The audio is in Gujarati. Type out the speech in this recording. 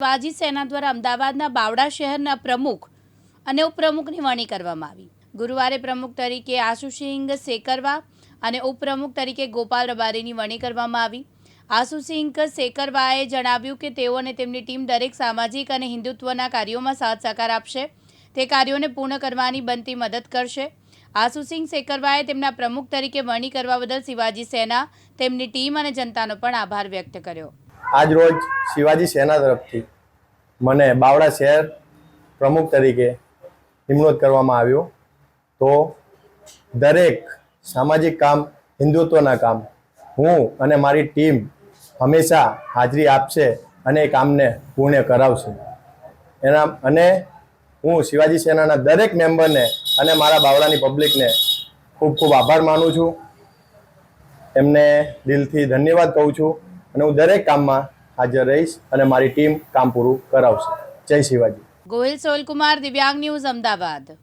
શિવાજી સેના દ્વારા અમદાવાદના બાવડા શહેરના પ્રમુખ અને ઉપપ્રમુખની વરણી કરવામાં આવી. ગુરુવારે પ્રમુખ તરીકે આશુસિંહ શેકરવા અને ઉપપ્રમુખ તરીકે ગોપાલ રબારીની વરણી કરવામાં આવી. આશુસિંહ શેકરવાએ જણાવ્યું કે તેઓ અને તેમની ટીમ દરેક સામાજિક અને હિન્દુત્વના કાર્યોમાં સાથ સહકાર આપશે. તે કાર્યોને પૂર્ણ કરવાની બનતી મદદ કરશે. આશુસિંહ શેકરવાએ તેમના પ્રમુખ તરીકે વરણી કરવા બદલ શિવાજી સેના, તેમની ટીમ અને જનતાનો પણ આભાર વ્યક્ત કર્યો. આજ રોજ શિવાજી સેના તરફથી મને બાવડા શહેર પ્રમુખ તરીકે નિમણૂક કરવામાં આવ્યો. તો દરેક સામાજિક કામ, હિન્દુત્વના કામ હું અને મારી ટીમ હંમેશા હાજરી આપશે અને એ કામને પૂર્ણ કરાવશે. એના અને હું શિવાજી સેનાના દરેક મેમ્બરને અને મારા બાવળાની પબ્લિકને ખૂબ ખૂબ આભાર માનું છું. એમને દિલથી ધન્યવાદ કહું છું. અને હું દરેક કામમાં હાજર રહીશ અને મારી ટીમ કામ પૂરું કરાવશે. જય શિવાજી. ગોહિલ સોલકુમાર, દિવ્યાંગ ન્યૂઝ, અમદાવાદ.